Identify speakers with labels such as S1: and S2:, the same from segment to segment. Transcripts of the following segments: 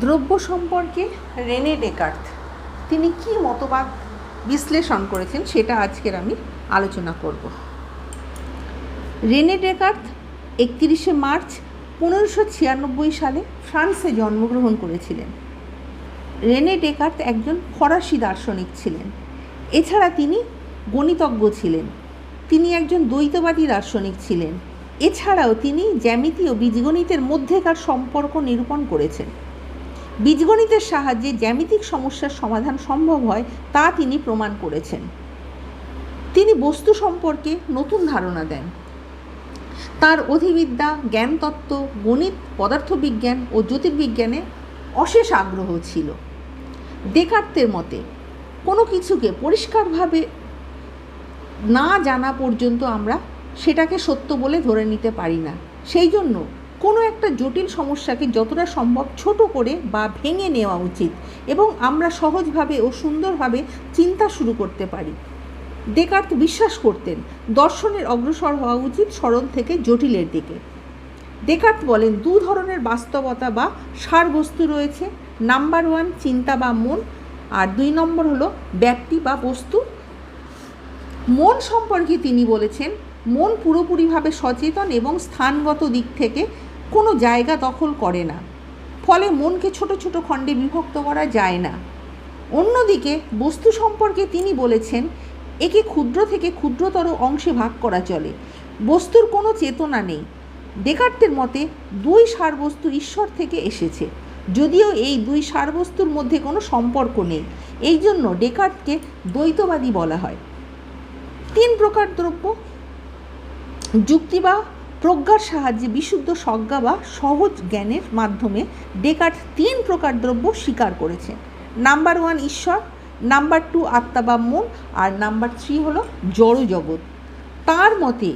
S1: দ্রব্য সম্পর্কে রেনে ডেকার্থ, তিনি কি মতবাদ বিশ্লেষণ করেছেন সেটা আজকের আমি আলোচনা করব। রেনে ডেকার্থ একত্রিশে মার্চ পনেরোশো ছিয়ানব্বই সালে ফ্রান্সে জন্মগ্রহণ করেছিলেন। রেনে ডেকার্থ একজন ফরাসি দার্শনিক ছিলেন। এছাড়া তিনি গণিতজ্ঞ ছিলেন। তিনি একজন দ্বৈতবাদী দার্শনিক ছিলেন। এছাড়াও তিনি জ্যামিতি ও বীজগণিতের মধ্যেকার সম্পর্ক নিরূপণ করেছেন। বীজগণিতের সাহায্যে জ্যামিতিক সমস্যার সমাধান সম্ভব হয় তা তিনি প্রমাণ করেছেন। তিনি বস্তু সম্পর্কে নতুন ধারণা দেন। তার অধিবিদ্যা, জ্ঞানতত্ত্ব, গণিত, পদার্থবিজ্ঞান ও জ্যোতির্বিজ্ঞানে অশেষ আগ্রহ ছিল। ডেকার্তের মতে, কোনো কিছুকে পরিষ্কারভাবে না জানা পর্যন্ত আমরা সেটাকে সত্য বলে ধরে নিতে পারি না। সেই জন্য কোনো একটা জটিল সমস্যাকে যতটা সম্ভব ছোট করে বা ভেঙে নেওয়া উচিত এবং আমরা সহজভাবে ও সুন্দরভাবে চিন্তা শুরু করতে পারি। ডেকার্ত বিশ্বাস করতেন, দর্শনের অগ্রসর হওয়া উচিত সরল থেকে জটিলের দিকে। ডেকার্ত বলেন, দু ধরনের বাস্তবতা বা সারবস্তু রয়েছে। নাম্বার ওয়ান, চিন্তা বা মন। আর দুই নম্বর হলো ব্যক্তি বা বস্তু। মন সম্পর্কে তিনি বলেছেন, মন পুরোপুরিভাবে সচেতন এবং স্থানগত দিক থেকে কোনো জায়গা দখল করে না। ফলে মনকে ছোট ছোট খণ্ডে বিভক্ত করা যায় না। অন্যদিকে বস্তু সম্পর্কে তিনি বলেছেন, একে ক্ষুদ্র থেকে ক্ষুদ্রতর অংশে ভাগ করা চলে। বস্তুর কোনো চেতনা নেই। ডেকার্তের মতে, দুই সারবস্তু ঈশ্বর থেকে এসেছে। যদিও এই দুই সারবস্তুর মধ্যে কোনো সম্পর্ক নেই, এই জন্য ডেকার্টকে দ্বৈতবাদী বলা হয়। তিন প্রকার দ্রব্য, যুক্তি বা প্রজ্ঞার সাহায্যে বিশুদ্ধ সজ্ঞা বা সহজ জ্ঞানের মাধ্যমে ডেকার্ট তিন প্রকার দ্রব্য স্বীকার করেছেন। নাম্বার ওয়ান ঈশ্বর, নাম্বার টু আত্মা বা মন, আর নাম্বার থ্রি হলো জড় জগৎ। তার মতে,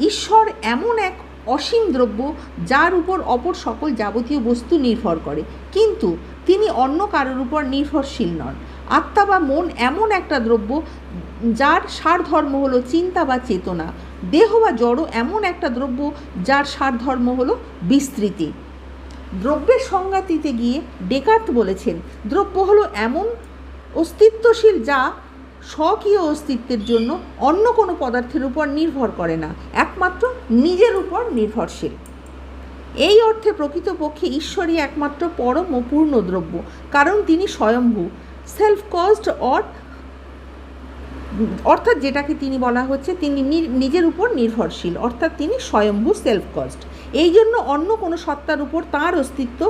S1: ঈশ্বর এমন এক অসীম দ্রব্য যার উপর অপর সকল যাবতীয় বস্তু নির্ভর করে। কিন্তু তিনি অন্য কারোর উপর নির্ভরশীল নন। আত্মা বা মন এমন একটা দ্রব্য যার সারধর্ম হলো চিন্তা বা চেতনা। দেহ বা জড় এমন একটা দ্রব্য যার সারধর্ম হলো বিস্তৃতি। দ্রব্যের সংজ্ঞা দিতে গিয়ে ডেকার্ত বলেছেন, দ্রব্য হলো এমন অস্তিত্বশীল যা স্বকীয় অস্তিত্বের জন্য অন্য কোনো পদার্থের উপর নির্ভর করে না, একমাত্র নিজের উপর নির্ভরশীল। এই অর্থে প্রকৃতপক্ষে ঈশ্বরই একমাত্র পরম ও পূর্ণ দ্রব্য, কারণ তিনি স্বয়ম্ভূ সেলফ কজড অর অর্থাৎ যেটাকে তিনি বলা হচ্ছে, তিনি নিজের উপর নির্ভরশীল, অর্থাৎ তিনি স্বয়ম্ভূ সেলফ কস্ট এই জন্য অন্য কোনো সত্তার উপর তার অস্তিত্ব